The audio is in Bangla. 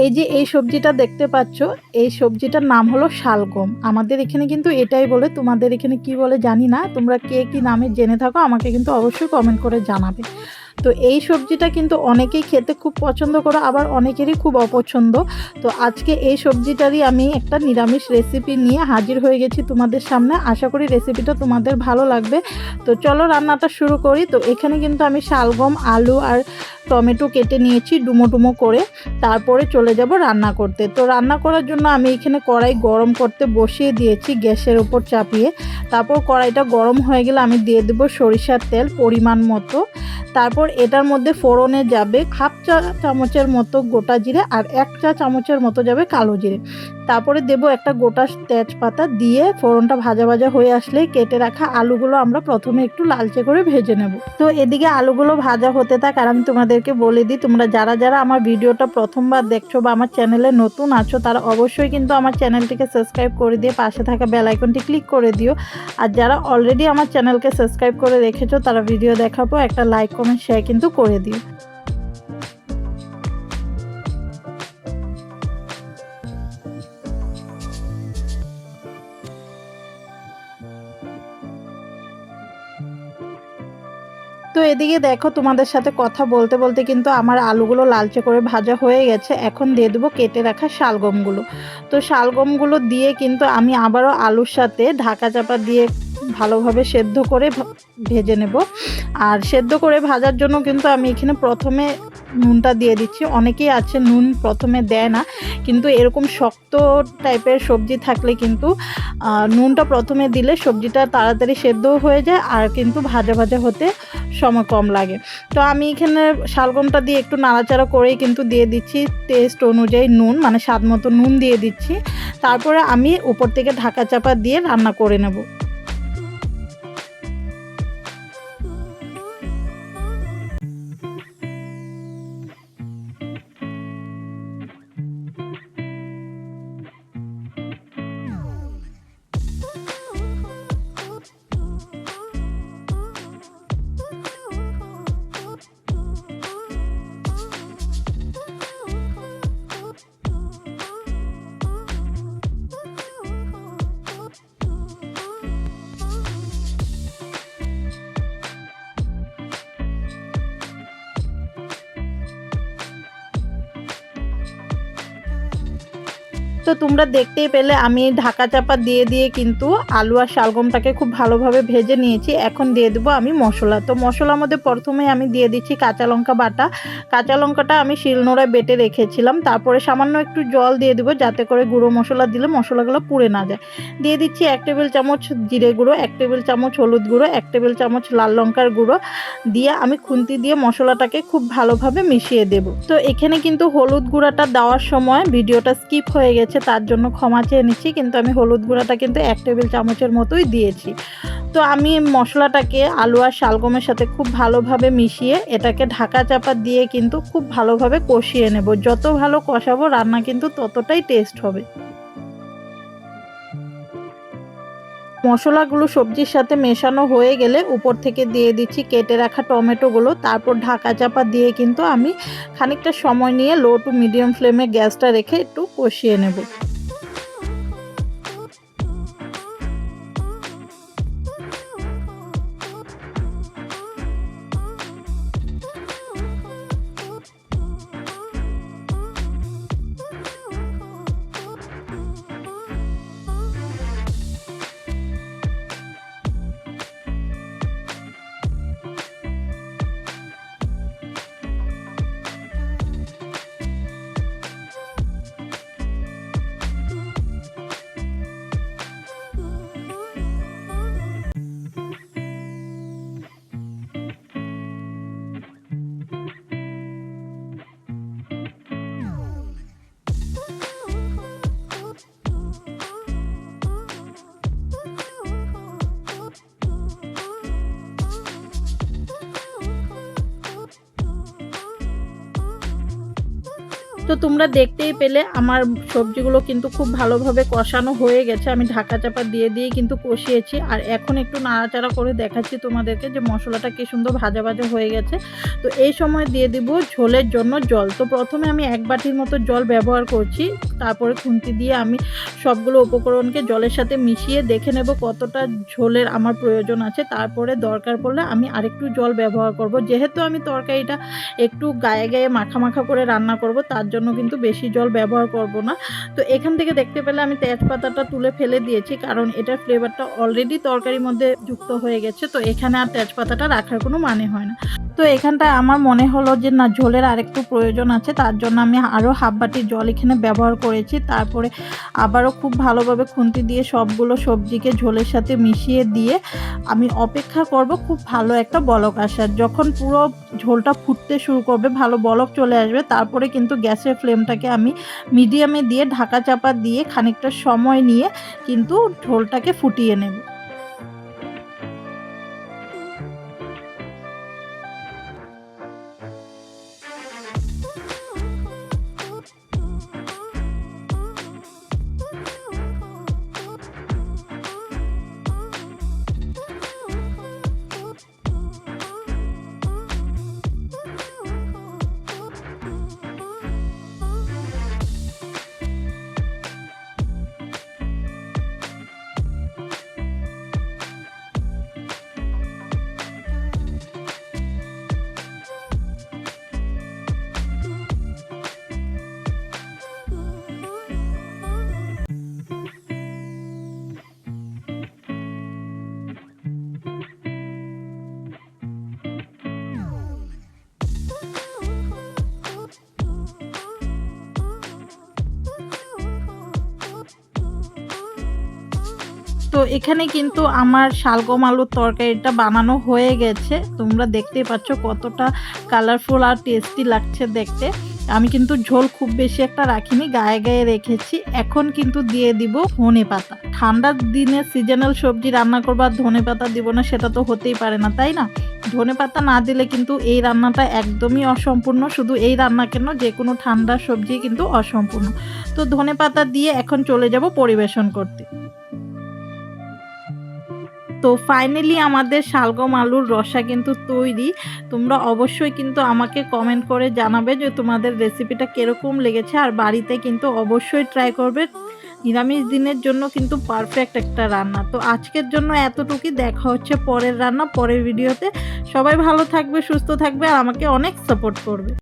এই যে এই সবজিটা দেখতে পাচ্ছ, এই সবজিটার নাম হলো শালগম। আমাদের এখানে কিন্তু এটাই বলে, তোমাদের এখানে কি বলে জানি না। তোমরা কে কি নামে জেনে থাকো, আমাকে কিন্তু অবশ্যই কমেন্ট করে জানাবে। তো এই সবজিটা কিন্তু অনেকেই খেতে খুব পছন্দ করো, আবার অনেকেরই খুব অপছন্দ। তো আজকে এই সবজিটারই আমি একটা নিরামিষ রেসিপি নিয়ে হাজির হয়ে গেছি তোমাদের সামনে। আশা করি রেসিপিটা তোমাদের ভালো লাগবে। তো চলো রান্নাটা শুরু করি। তো এখানে কিন্তু আমি শালগম, আলু আর টমেটো কেটে নিয়েছি ডুমো ডুমো করে। তারপরে চলে যাব রান্না করতে। তো রান্না করার জন্য আমি এখানে কড়াই গরম করতে বসিয়ে দিয়েছি গ্যাসের ওপর চাপিয়ে। তারপর কড়াইটা গরম হয়ে গেলে আমি দিয়ে দেবো সরিষার তেল পরিমাণ মতো। তারপর এটার মধ্যে ফোড়নে যাবে হাফ চা চামচের মতো গোটা জিরে আর এক চা চামচের মতো যাবে কালো জিরে। তারপরে দেব একটা গোটা তেজপাতা দিয়ে ফোড়নটা ভাজা ভাজা হয়ে আসলে কেটে রাখা আলুগুলো আমরা প্রথমে একটু লালচে করে ভেজে নেব। তো এদিকে আলুগুলো ভাজা হতে থাক আর আমি তোমাদেরকে বলে দিই, তোমরা যারা যারা আমার ভিডিওটা প্রথমবার দেখছ বা আমার চ্যানেলে নতুন আছো, তারা অবশ্যই কিন্তু আমার চ্যানেলটিকে সাবস্ক্রাইব করে দিয়ে পাশে থাকা বেল আইকনটি ক্লিক করে দিও। আর যারা অলরেডি আমার চ্যানেলকে সাবস্ক্রাইব করে রেখেছো, তারা ভিডিও দেখাবো একটা লাইক, কমেন্ট শেয়ার কিন্তু করে দিও। তো এদিকে দেখো তোমাদের সাথে কথা বলতে বলতে কিন্তু আমার আলুগুলো লালচে করে ভাজা হয়ে গেছে। এখন দিয়ে দেবো কেটে রাখা শালগমগুলো। তো শালগমগুলো দিয়ে কিন্তু আমি আবারও আলুর সাথে ঢাকা চাপা দিয়ে ভালোভাবে সেদ্ধ করে ভেজে নেব। আর সেদ্ধ করে ভাজার জন্য কিন্তু আমি এখানে প্রথমে নুনটা দিয়ে দিচ্ছি। অনেকেই আছে নুন প্রথমে দেয় না, কিন্তু এরকম শক্ত টাইপের সবজি থাকলে কিন্তু নুনটা প্রথমে দিলে সবজিটা তাড়াতাড়ি সেদ্ধও হয়ে যায় আর কিন্তু ভাজা ভাজা হতে সময় কম লাগে। তো আমি এখানে শালগমটা দিয়ে একটু নাড়াচাড়া করেই কিন্তু দিয়ে দিচ্ছি। টেস্ট অনুযায়ী নুন মানে স্বাদ মতো নুন দিয়ে দিচ্ছি। তারপরে আমি উপর থেকে ঢাকা চাপা দিয়ে রান্না করে নেব। তো তোমরা দেখতেই পেলে, আমি ঢাকা চাপা দিয়ে দিয়ে কিন্তু আলু আর শালগমটাকে খুব ভালোভাবে ভেজে নিয়েছি। এখন দিয়ে দেবো আমি মশলা। তো মশলার মধ্যে প্রথমে আমি দিয়ে দিচ্ছি কাঁচা লঙ্কা বাটা। কাঁচা লঙ্কাটা আমি শিলনোড়ায় বেটে রেখেছিলাম। তারপরে সামান্য একটু জল দিয়ে দেবো, যাতে করে গুঁড়ো মশলা দিলে মশলাগুলো পুড়ে না যায়। দিয়ে দিচ্ছি এক টেবিল চামচ জিরে গুঁড়ো, এক টেবিল চামচ হলুদ গুঁড়ো, এক টেবিল চামচ লাল লঙ্কার গুঁড়ো দিয়ে আমি খুন্তি দিয়ে মশলাটাকে খুব ভালোভাবে মিশিয়ে দেব। তো এখানে কিন্তু হলুদ গুঁড়াটা দেওয়ার সময় ভিডিওটা স্কিপ হয়ে গেছে। তার জন্য ক্ষমা চেয়ে নিচ্ছি, কিন্তু আমি হলুদ গুঁড়াটা কিন্তু এক টেবিল চামচের মতোই দিয়েছি। তো আমি মশলাটাকে আলু আর শালগমের সাথে খুব ভালোভাবে মিশিয়ে এটাকে ঢাকা চাপা দিয়ে কিন্তু খুব ভালোভাবে কষিয়ে নেব। যত ভালো কষাবো, রান্না কিন্তু ততটাই টেস্ট হবে। মশলাগুলো সবজির সাথে মেশানো হয়ে গেলে উপর থেকে দিয়ে দিচ্ছি, কেটে রাখা টমেটোগুলো। তারপর ঢাকা চাপা দিয়ে কিন্তু আমি খানিকটা সময় নিয়ে লো টু মিডিয়াম ফ্লেমে গ্যাসটা রেখে একটু কষিয়ে নেব। তো তোমরা দেখতেই পেলে আমার সবজিগুলো কিন্তু খুব ভালোভাবে কষানো হয়ে গেছে। আমি ঢাকা চাপা দিয়ে দিয়ে কিন্তু কষিয়েছি। আর এখন একটু নাড়াচাড়া করে দেখাচ্ছি তোমাদেরকে যে মশলাটা কি সুন্দর ভাজা ভাজা হয়ে গেছে। তো এই সময় দিয়ে দিব ঝোলের জন্য জল। তো প্রথমে আমি এক বাটির মতো জল ব্যবহার করছি। তারপরে খুন্তি দিয়ে আমি সবগুলো উপকরণকে জলের সাথে মিশিয়ে দেখে নেব কতটা ঝোলের আমার প্রয়োজন আছে। তারপরে দরকার পড়লে আমি আরেকটু জল ব্যবহার করব। যেহেতু আমি তরকারিটা একটু গায়ে গায়ে মাখা মাখা করে রান্না করব, তার জন্য কিন্তু বেশি জল ব্যবহার করব না। তো এখান থেকে দেখতে পেলে আমি তেজপাতাটা তুলে ফেলে দিয়েছি, কারণ এটার ফ্লেভারটা অলরেডি তরকারির মধ্যে যুক্ত হয়ে গেছে, তো এখানে আর তেজপাতাটা রাখার কোনো মানে হয় না। তো এখানটায় আমার মনে হলো যে, না, ঝোলের আরেকটু প্রয়োজন আছে, তার জন্য আমি আরও হাফ বাটি জল এখানে ব্যবহার করেছি, তারপরে আবারও খুব ভালোভাবে খুন্তি দিয়ে সবগুলো সবজিকে ঝোলের সাথে মিশিয়ে দিয়ে আমি অপেক্ষা করব খুব ভালো একটা বলক আসার। যখন পুরো ঝোলটা ফুটতে শুরু করবে, ভালো বলক চলে আসবে, তারপরে কিন্তু গ্যাসের ফ্লেমটাকে আমি মিডিয়ামে দিয়ে ঢাকা চাপা দিয়ে খানিকটা সময় নিয়ে কিন্তু ঢোলটাকে ফুটিয়ে নেব। তো এখানে কিন্তু আমার শালগম আলুর তরকারিটা বানানো হয়ে গেছে। তোমরা দেখতেই পাচ্ছ কতটা কালারফুল আর টেস্টি লাগছে দেখতে। আমি কিন্তু ঝোল খুব বেশি একটা রাখিনি, গায়ে গায়ে রেখেছি। এখন কিন্তু দিয়ে দিব ধনে পাতা। ঠান্ডার দিনে সিজনাল সবজি রান্না করব আর ধনে পাতা দিব না, সেটা তো হতেই পারে না, তাই না? ধনে পাতা না দিলে কিন্তু এই রান্নাটা একদমই অসম্পূর্ণ। শুধু এই রান্না কেন, যে কোনো ঠান্ডা সবজি কিন্তু অসম্পূর্ণ। তো ধনে পাতা দিয়ে এখন চলে যাব পরিবেশন করতে। তো ফাইনালি আমাদের শালগম আলুর রসা কিন্তু তৈরি। তোমরা অবশ্যই কিন্তু আমাকে কমেন্ট করে জানাবে যে তোমাদের রেসিপিটা কীরকম লেগেছে। আর বাড়িতে কিন্তু অবশ্যই ট্রাই করবে। নিরামিষ দিনের জন্য কিন্তু পারফেক্ট একটা রান্না। তো আজকের জন্য এতটুকুই। দেখা হচ্ছে পরের রান্না, পরের ভিডিওতে সবাই ভালো থাকবে, সুস্থ থাকবে, আর আমাকে অনেক সাপোর্ট করবে।